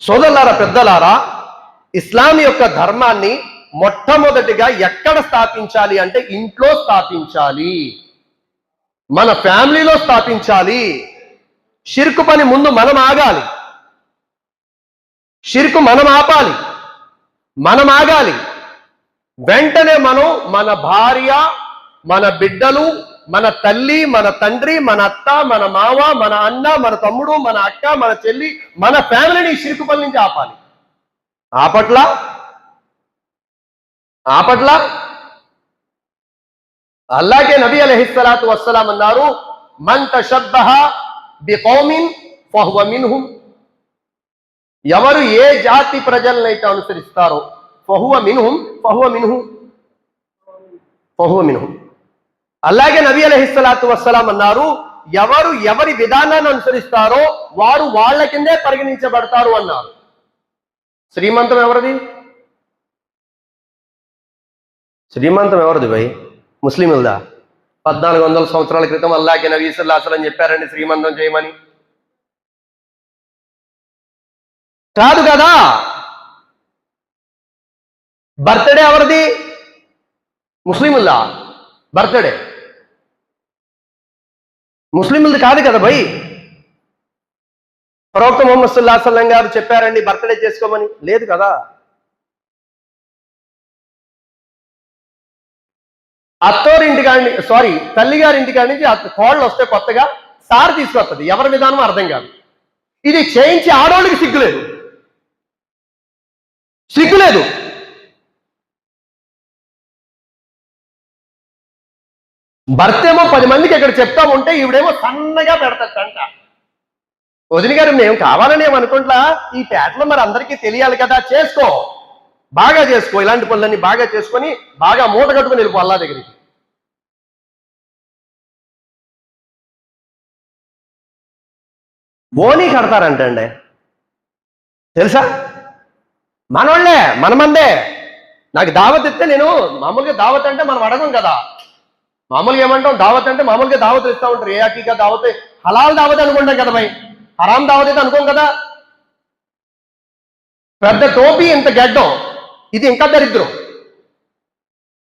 సోదరులారా పెద్దలారా ఇస్లాం యొక్క ధర్మాన్ని మొట్టమొదటిగా ఎక్కడ స్థాపించాలి అంటే ఇంట్లో స్థాపించాలి. మన ఫ్యామిలీలో స్థాపించాలి. షిర్కు పని ముందు మనం ఆగాలి. షిర్కు మనం ఆపాలి. మనం ఆగాలి. వెంటనే మనం మన భార్య మన బిడ్డలు మన తల్లి మన తండ్రి మన అత్త మన మావ మన అన్న మన తమ్ముడు మన అక్క మన చెల్లి మన ఫ్యామిలీని ఈ పని నుంచి ఆపాలి. ఆపట్ల ఆపట్ల అలాగే నబీ అలహిస్సలాతు వస్సలాం అన్నారు మన్ తషబ్బహ బికౌమిన్ ఫహువ మిన్హుం. ఎవరు ఏ జాతి ప్రజలనైతే అనుసరిస్తారో ఫహువ మిన్హుం ఫహువ మిన్హుం. ఫహువ మిన్హుం. అలాగే నబీ అలహిస్సలాతు వస్సలాం అన్నారు ఎవరు ఎవరి విధానాన్ని అనుసరిస్తారో వారు వాళ్ళ కిందే పరిగణించబడతారు అన్నారు. శ్రీమంతం ఎవరిది? శ్రీమంతం ఎవరిది భయ్? ముస్లింలదా పద్నాలుగు వందల సంవత్సరాల క్రితం అల్లాకి నబీ అని చెప్పారండి శ్రీమంతం చేయమని. కాదు కదా? బర్త్డే ఎవరిది? ముస్లింలా బర్త్డే. ముస్లింలది కాదు కదా భయ్? ప్రవక్త మొహమ్మద్ సుల్లా సల్లం గారు చెప్పారండి బర్త్డే చేసుకోమని. లేదు కదా? అత్తోరింటి కాడి సారీ తల్లి గారి ఇంటి కాడి నుంచి కోళ్ళు వస్తే కొత్తగా సార్ తీసుకొస్తుంది ఎవరి విధానం అర్థం కాదు. ఇది చేయించి ఆడవాళ్ళకి సిగ్గులేదు. సిగ్గులేదు. భర్త ఏమో పది మందికి ఇక్కడ చెప్తా ఉంటే ఈవిడేమో సన్నగా పెడతాడంట వదిన గారు మేము కావాలని ఏమనుకుంటా ఈ పేటలో మరి అందరికీ తెలియాలి కదా చేసుకో. బాగా చేసుకో. ఇలాంటి పనులన్నీ బాగా చేసుకొని బాగా మూట కట్టుకుని వెళ్ళిపో అల్లా దగ్గరికి. బోనీ కడతారంట అండి తెలుసా? మనోళ్ళే మనమందే నాకు దావత్ ఇస్తే నేను మామూలుగా దావత్ అంటే మనం అడగం కదా. మామూలుగా ఏమంటాం? దావత్ అంటే మామూలుగా దావత్ ఇస్తా ఉంటారు. ఏ హకీగా దావత్ హలాల్ దావత్ అనుకుంటాం కదా భయ్ హరాం దావత్ అయితే అనుకోం కదా. పెద్ద టోపీ ఇంత గడ్డం. ఇది ఇంకా దరిద్రం.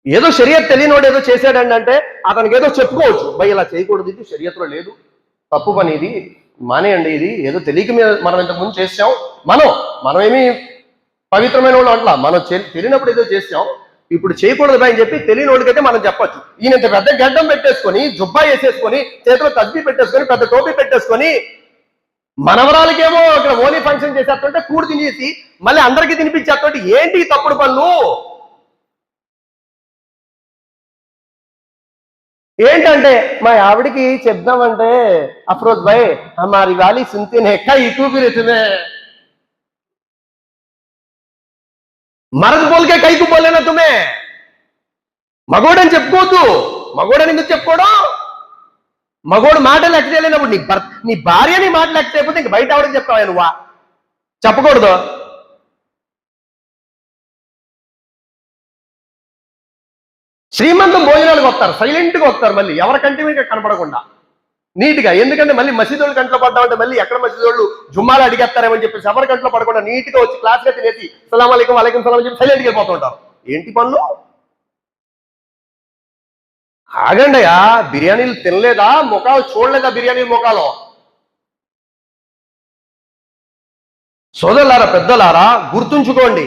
ఏదో షరియత్ తెలియనోడు ఏదో చేశాడండి అంటే అతనికి ఏదో చెప్పుకోవచ్చు. భయ్ ఇలా చేయకూడదు. ఇది షరియత్లో లేదు. తప్పు పని ఇది. మానేయండి ఇది. ఏదో తెలియక మీద మనం ఇంతకు ముందు చేసాం మనం మనమేమి పవిత్రమైన వాళ్ళు అంటలా. మనం తెలియనప్పుడు ఏదో చేసాం ఇప్పుడు చేయకూడదు అని చెప్పి తెలియని వాళ్ళకైతే మనం చెప్పొచ్చు. ఈయన ఇంత పెద్ద గడ్డం పెట్టేసుకొని జుబ్బా వేసేసుకొని చేతిలో తస్బీ పెట్టేసుకొని పెద్ద టోపీ పెట్టేసుకొని మనవరాలకేమో ఇక్కడ ఓలీ ఫంక్షన్ చేసేస్తుంటే కూడి తినేసి మళ్ళీ అందరికీ తినిపించేస్తుంటే ఏంటి తప్పుడు పనులు? ఏంటంటే మా ఆవిడికి చెప్దామంటే అఫ్రోజ్ భాయ్ హమారి వాలి సున్తేనే కై కూపి రేతుమే మరద్ పోలికే కైకు పోలేనా తుమే? మగోడని చెప్పుకోవద్దు. మగోడని ఎందుకు చెప్పుకోవడం? మగోడు మాట లెక్క చేయలేనప్పుడు నీ భర్త నీ భార్య నీ మాట లెక్క చేయకపోతే ఇంక బయట ఎవరికి చెప్తావా నువ్వా? చెప్పకూడదు. శ్రీమంతం భోజనాలకు వస్తారు. సైలెంట్గా వస్తారు మళ్ళీ. ఎవరి కంటి మీద నీట్గా ఎందుకంటే మళ్ళీ మసీదోళ్ళు కంట్లో పడ్డామంటే మళ్ళీ ఎక్కడ మసీదోళ్ళు జుమ్మాలు అడిగేస్తారేమని చెప్పేసి ఎవరి కంట్లో పడకుండా నీట్గా వచ్చి క్లాస్గా తినేసి సలాం అలైకం అలైకం సలాం అని చెప్పి సైలెంట్గా వెళ్ళిపోతుంటారు ఏంటి పనులు? ఆగండియా బిర్యానీలు తినలేదా? ముఖాలు చూడలేదా బిర్యానీ ముఖాలు? సోదరులారా పెద్దలారా గుర్తుంచుకోండి.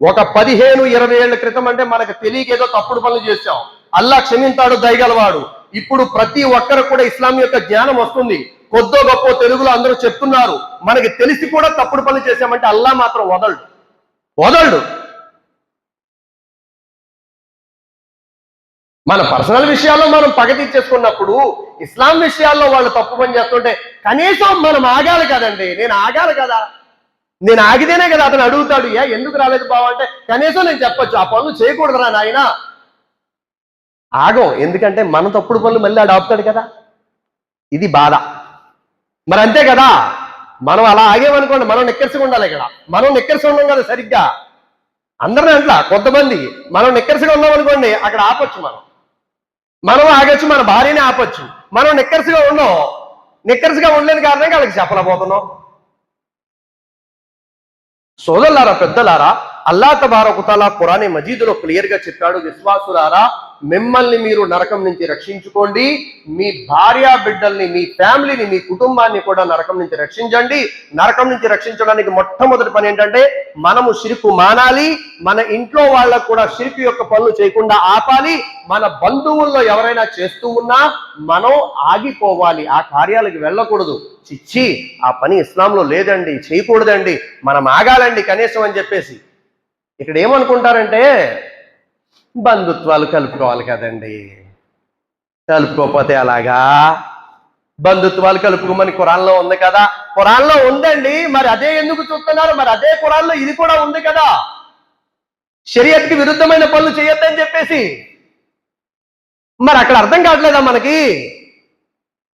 ఒక పదిహేను ఇరవై ఏళ్ళ క్రితం అంటే మనకు తెలియక ఏదో తప్పుడు పనులు చేశాం. అల్లా క్షమింతాడు దయగలవాడు. ఇప్పుడు ప్రతి ఒక్కరు కూడా ఇస్లాం యొక్క జ్ఞానం వస్తుంది. కొద్దో గొప్ప తెలుగులో అందరూ చెప్తున్నారు. మనకి తెలిసి కూడా తప్పుడు పనులు చేశామంటే అల్లా మాత్రం వదలడు. వదలడు. మన పర్సనల్ విషయాల్లో మనం పగ తీర్చేసుకున్నప్పుడు ఇస్లాం విషయాల్లో వాళ్ళు తప్పు పని చేస్తుంటే కనీసం మనం ఆగాలి కదండి. నేను ఆగాలి కదా. నేను ఆగితేనే కదా అతను అడుగుతాడు ఏ ఎందుకు రాలేదు బావ? అంటే కనీసం నేను చెప్పొచ్చు ఆ పనులు చేయకూడదురా నాయన. ఆగం. ఎందుకంటే మన తప్పుడు పనులు మళ్ళీ ఆడు ఆపుతాడు కదా. ఇది బాధ. మరి అంతే కదా. మనం అలా ఆగేమనుకోండి మనం నెక్కర్సిగా ఉండాలి ఇక్కడ. మనం నెక్కర్సి ఉన్నాం కదా సరిగ్గా. అందరిని అంట్లా కొంతమంది మనం నిక్కర్సిగా ఉన్నాం అనుకోండి అక్కడ ఆపొచ్చు మనం. మనం ఆగొచ్చు మన భార్యని ఆపొచ్చు. మనం నిక్కర్సిగా ఉన్నాం. నిక్కర్సిగా ఉండలేని కారణంగా వాళ్ళకి చెప్పలేకపోతున్నాం. సోదరులారా పెద్దలారా అల్లా తబారకుతాలా ఖురానే మజీదులో క్లియర్గా చెప్పాడు విశ్వాసులారా మిమ్మల్ని మీరు నరకం నుంచి రక్షించుకోండి. మీ భార్య బిడ్డల్ని మీ ఫ్యామిలీని మీ కుటుంబాన్ని కూడా నరకం నుంచి రక్షించండి. నరకం నుంచి రక్షించడానికి మొట్టమొదటి పని ఏంటంటే మనము సిరుకు మానాలి. మన ఇంట్లో వాళ్ళకు కూడా సిరుకు యొక్క పనులు చేయకుండా ఆపాలి. మన బంధువుల్లో ఎవరైనా చేస్తూ ఉన్నా మనం ఆగిపోవాలి. ఆ కార్యాలకు వెళ్ళకూడదు. చిచ్చి ఆ పని ఇస్లాంలో లేదండి చేయకూడదండి. మనం ఆగాలండి కనీసం అని చెప్పేసి. ఇక్కడ ఏమనుకుంటారంటే బంధుత్వాలు కలుపుకోవాలి కదండి. కలుపుకోకపోతే అలాగా బంధుత్వాలు కలుపుకోమని కురాన్లో ఉంది కదా? కురాన్లో ఉందండి. మరి అదే ఎందుకు చూస్తున్నారు? మరి అదే కురాన్లో ఇది కూడా ఉంది కదా? శరీరకి విరుద్ధమైన పనులు చేయొద్దని చెప్పేసి. మరి అక్కడ అర్థం కావట్లేదా మనకి?